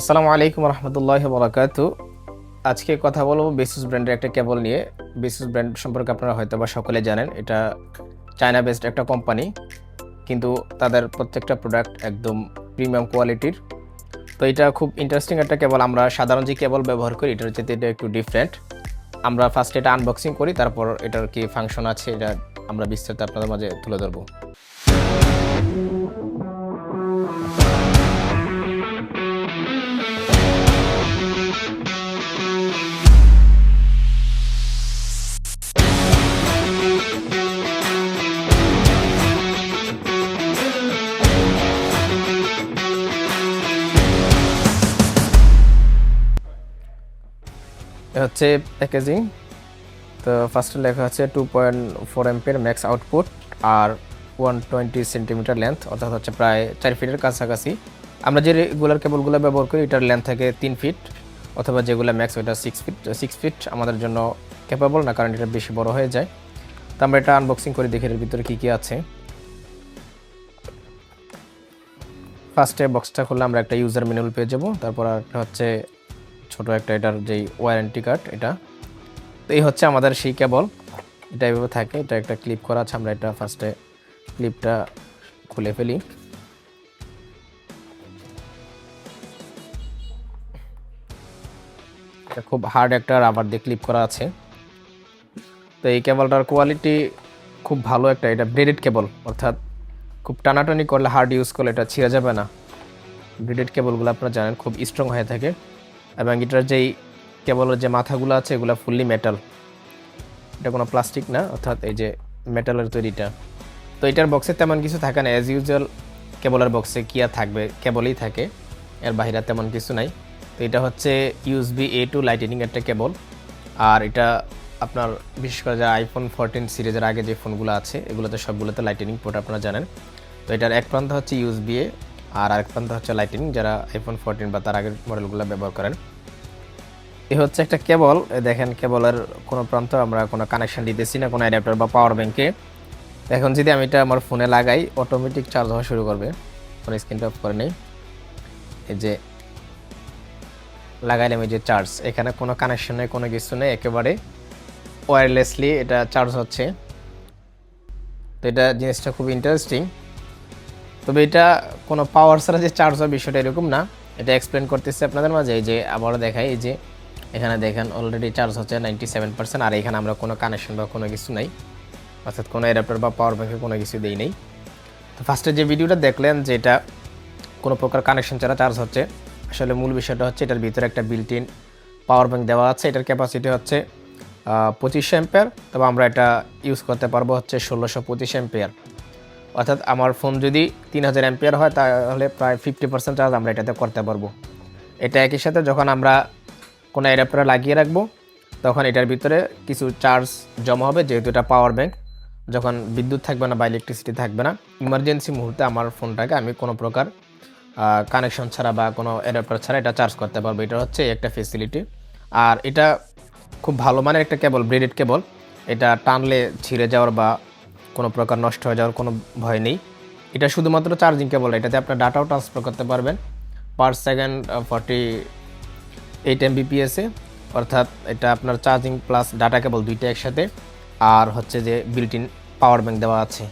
আসসালামু আলাইকুম রহমতুল্লাহ বরাকাত। আজকে কথা বলব বেসুস ব্র্যান্ডের একটা কেবল নিয়ে। বেসুস ব্র্যান্ড সম্পর্কে আপনারা হয়তো বা সকলে জানেন। এটা চায়না বেসড একটা কোম্পানি কিন্তু তাদের প্রত্যেকটা প্রোডাক্ট একদম প্রিমিয়াম কোয়ালিটির তো এটা খুব ইন্টারেস্টিং একটা কেবল আমরা সাধারণ যে কেবল ব্যবহার করি, এটার চেয়ে এটা একটু ডিফারেন্ট আমরা ফার্স্ট এটা আনবক্সিং করি, তারপর এটার কি ফাংশন আছে, এটা আমরা বিস্তারিত আপনাদের মাঝে তুলে ধরবো। হচ্ছে প্যাকেজিং তো ফার্স্টে লেখা আছে টু পয়েন্ট ফোর এমপের ম্যাক্স আউটপুট আর ওয়ান টোয়েন্টি সেন্টিমিটার লেন্থ অর্থাৎ হচ্ছে প্রায় চার ফিটের কাছাকাছি। আমরা যে রেগুলার কেবলগুলো ব্যবহার করি, এটার লেন্থ থাকে তিন ফিট অথবা যেগুলো ম্যাক্স ওইটা সিক্স ফিট সিক্স ফিট আমাদের জন্য ক্যাপাবল না, কারণ এটা বেশি বড় হয়ে যায়। তো আমরা এটা আনবক্সিং করে দেখি এর ভিতরে কী কী আছে। ফার্স্টে বক্সটা খুললে আমরা একটা ইউজার ম্যানুয়াল পেয়ে যাব, তারপর একটা হচ্ছে ছোট একটা এটার যেই ওয়ারেন্টি কার্ড এটা। তো এই হচ্ছে আমাদের সেই কেবল এটা এভাবে থাকে, এটা একটা ক্লিপ করা আছে, আমরা এটা ফার্স্টে ক্লিপটা খুলে ফেলি। এটা খুব হার্ড একটা রাবার দিয়ে ক্লিপ করা আছে। তো এই কেবলটার কোয়ালিটি খুব ভালো একটা, এটা ব্রেডেড কেবল অর্থাৎ খুব টানাটানি করলে হার্ড ইউজ করলে এটা ছিঁড়ে যাবে না। ব্রেডেড কেবলগুলো আপনারা জানেন, খুব স্ট্রং হয়ে থাকে। এবং এটার যেই কেবলের যে মাথাগুলো আছে, এগুলো ফুললি মেটাল এটা কোনো প্লাস্টিক না, অর্থাৎ এই যে মেটালের তৈরিটা। তো এটার বক্সে তেমন কিছু থাকে না। অ্যাজ ইউজুয়াল কেবলের বক্সে কি আর থাকবে? কেবলই থাকে। এর বাইরে তেমন কিছু নাই। তো এটা হচ্ছে ইউএসবি এ টু লাইটেনিং একটা কেবল। আর এটা আপনার, বিশেষ করে যারা আইফোন ফোরটিন সিরিজের আগে যে ফোনগুলো আছে, এগুলোতে সবগুলোতে লাইটেনিং পোর্ট আপনারা জানেন। তো এটার এক প্রান্ত হচ্ছে ইউএসবি এ আর আরেক প্রান্ত হচ্ছে লাইটিং যারা আইফোন ফোরটিন বা তার আগের মডেলগুলো ব্যবহার করেন। এ হচ্ছে একটা কেবল দেখেন কেবলের কোনো প্রান্ত আমরা কোনো কানেকশন দিতেছি না, কোনো অ্যাডাপ্টার বা পাওয়ার ব্যাংকে এখন যদি আমি এটা আমার ফোনে লাগাই অটোমেটিক চার্জ হওয়া শুরু করবে। ফোন স্ক্রিনটা অফ করে নেই। এই যে লাগাইলাম এই যে চার্জ এখানে কোনো কানেকশন নেই, কোনো কিছু নেই, একেবারে ওয়্যারলেসলি এটা চার্জ হচ্ছে। তো এটা জিনিসটা খুব ইন্টারেস্টিং তবে এটা কোনো পাওয়ার ছাড়া যে চার্জ হয় বিষয়টা এরকম না। এটা এক্সপ্লেন করতেছে আপনাদের মাঝে যে আবারও দেখাই, এই যে এখানে দেখেন অলরেডি চার্জ হচ্ছে নাইনটি সেভেন পার্সেন্ট আর এখানে আমরা কোনো কানেকশন বা কোনো কিছু নাই। অর্থাৎ কোনো অ্যাডাপ্টার বা পাওয়ার ব্যাঙ্কে কোনো কিছু দিই নেই। তো ফার্স্টে যে ভিডিওটা দেখলেন যে এটা কোনো প্রকার কানেকশন ছাড়া চার্জ হচ্ছে, আসলে মূল বিষয়টা হচ্ছে এটার ভিতরে একটা বিল্ট ইন পাওয়ার ব্যাঙ্ক দেওয়া আছে। এটার ক্যাপাসিটি হচ্ছে পঁচিশশো এম্পেয়ার তবে আমরা এটা ইউজ করতে পারব হচ্ছে ষোলোশো পঁচিশ এম্পেয়ার অর্থাৎ আমার ফোন যদি তিন হাজার অ্যাম্পিয়ার হয়, তাহলে প্রায় ফিফটি পার্সেন্ট চার্জ আমরা এটাতে করতে পারব। এটা একই সাথে যখন আমরা কোনো অ্যাডাপ্টার লাগিয়ে রাখব, তখন এটার ভিতরে কিছু চার্জ জমা হবে, যেহেতু এটা পাওয়ার ব্যাংক যখন বিদ্যুৎ থাকবে না বা ইলেকট্রিসিটি থাকবে না ইমার্জেন্সি মুহূর্তে আমার ফোনটাকে আমি কোনো প্রকার কানেকশন ছাড়া বা কোনো অ্যাডাপ্টার ছাড়া এটা চার্জ করতে পারব। এটা হচ্ছে একটা ফেসিলিটি আর এটা খুব ভালো মানের একটা কেবল ব্রেডেড কেবল এটা টানলে ছিঁড়ে যাওয়ার বা কোনো প্রকার নষ্ট হয়ে যাওয়ার কোনো ভয় নেই। এটা শুধুমাত্র চার্জিং কেবল এটাতে আপনার ডাটাও ট্রান্সফার করতে পারবেন। পার সেকেন্ড ফর্টি এইট এমবিপিএসে অর্থাৎ এটা আপনার চার্জিং প্লাস ডাটা কেবল দুইটা একসাথে। আর হচ্ছে যে বিল্ট ইন পাওয়ার ব্যাঙ্ক দেওয়া আছে।